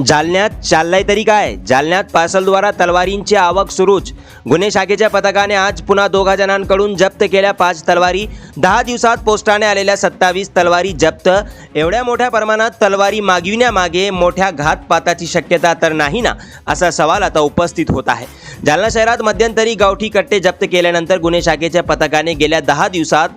जालन्यात चाललंय तरी काय? जालन्यात पार्सलद्वारा तलवारींची आवक सुरूच. गुन्हे शाखेच्या पथकाने आज पुन्हा दोघा जणांकडून जप्त केल्या पाच तलवारी. दहा दिवसात पोस्टाने आलेल्या सत्तावीस तलवारी जप्त. एवढ्या मोठ्या प्रमाणात तलवारी मागविण्यामागे मोठ्या घातपाताची शक्यता तर नाही ना असा सवाल आता उपस्थित होत आहे. जालना शहरात मध्यंतरी गावठी कट्टे जप्त केल्यानंतर गुन्हे शाखेच्या पथकाने गेल्या दहा दिवसात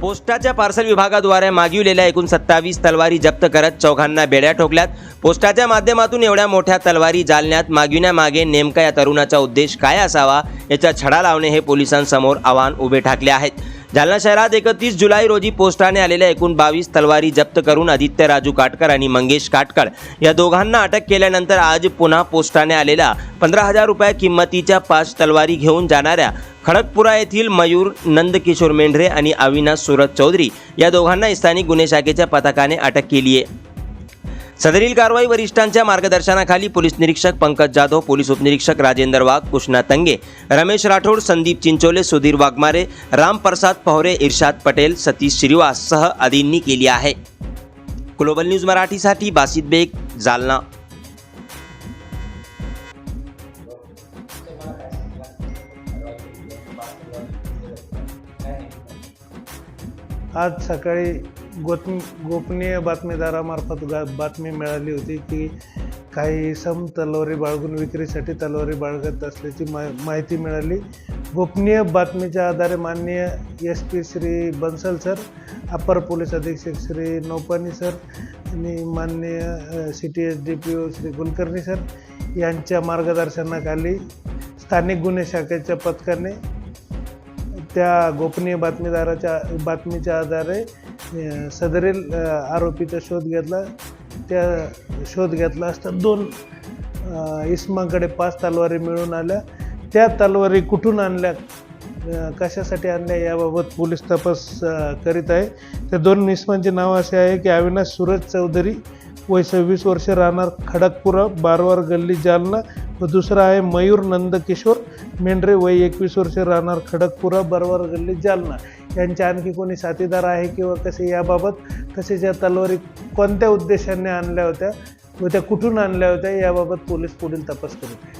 पोस्टाच्या पार्सल विभागाद्वारे मागविलेल्या एकूण सत्तावीस तलवारी जप्त करत चौघांना बेड्या ठोकल्यात. पोस्टाच्या माध्यमातून एवढ्या मोठ्या तलवारी जालन्यात मागविण्यामागे नेमका या तरुणाचा उद्देश काय असावा याचा छडा लावणे हे पोलिसांसमोर आव्हान उभे ठाकले आहेत. जालना शहरात एकतीस जुलै रोजी पोस्टाने आलेल्या एकूण बावीस तलवारी जप्त करून आदित्य राजू काटकर आणि मंगेश काटकर या दोघांना अटक केल्यानंतर आज पुन्हा पोस्टाने आलेल्या पंधरा हजार रुपये किंमतीच्या पाच तलवारी घेऊन जाणाऱ्या खडकपुरा येथील मयूर नंदकिशोर मेंढरे आणि अविनाश सुरत चौधरी या दोघांना स्थानिक गुन्हे शाखेच्या पथकाने अटक केली आहे सदरील कारवाई वरिष्ठांच्या मार्गदर्शनाखाली पोलीस निरीक्षक पंकज जाधव पोलीस उपनिरीक्षक राजेंद्र वाघ कृष्णा तंगे रमेश राठोड संदीप चिंचोले सुधीर वाघमारे रामप्रसाद पहोरे इर्शाद पटेल सतीश श्रीवास सह आदींनी केली आहे. ग्लोबल न्यूज मराठीसाठी बासित बेग जालना. आज सकाळी गोत गोपनीय बातमीदारामार्फत गा बातमी मिळाली होती की काही सम तलवारी बाळगून विक्रीसाठी तलवारी बाळगत असल्याची मा माहिती मिळाली. गोपनीय बातमीच्या आधारे माननीय S P Shri Bansal sir अपर पोलीस अधीक्षक श्री नौपानी सर आणि माननीय C T S D P O Shri Kulkarni sir यांच्या मार्गदर्शनाखाली स्थानिक गुन्हे शाखेच्या पथकाने त्या गोपनीय बातमीदाराच्या बातमीच्या आधारे सदरील आरोपीचा शोध घेतला. त्या शोध घेतला असता दोन अ, इस्माकडे पाच तलवारी मिळून आल्या. त्या तलवारी कुठून आणल्या? कशासाठी आणल्या याबाबत पोलीस तपास करीत आहे. त्या दोन इस्मांचे नाव असे आहे की अविनाश सूरज चौधरी वय सव्वीस वर्ष राहणार खडकपुरा बारवार गल्ली जालना. व दुसरा आहे मयूर नंदकिशोर मेंढरे वय एकवीस वर्ष राहणार खडकपुरा बरवार गल्ली जालना. यांच्या आणखी कोणी साथीदार आहे किंवा कसे याबाबत तसेच या तलवारी कोणत्या उद्देशाने आणल्या होत्या व त्या कुठून आणल्या होत्या याबाबत पोलीस पुढील तपास करत आहेत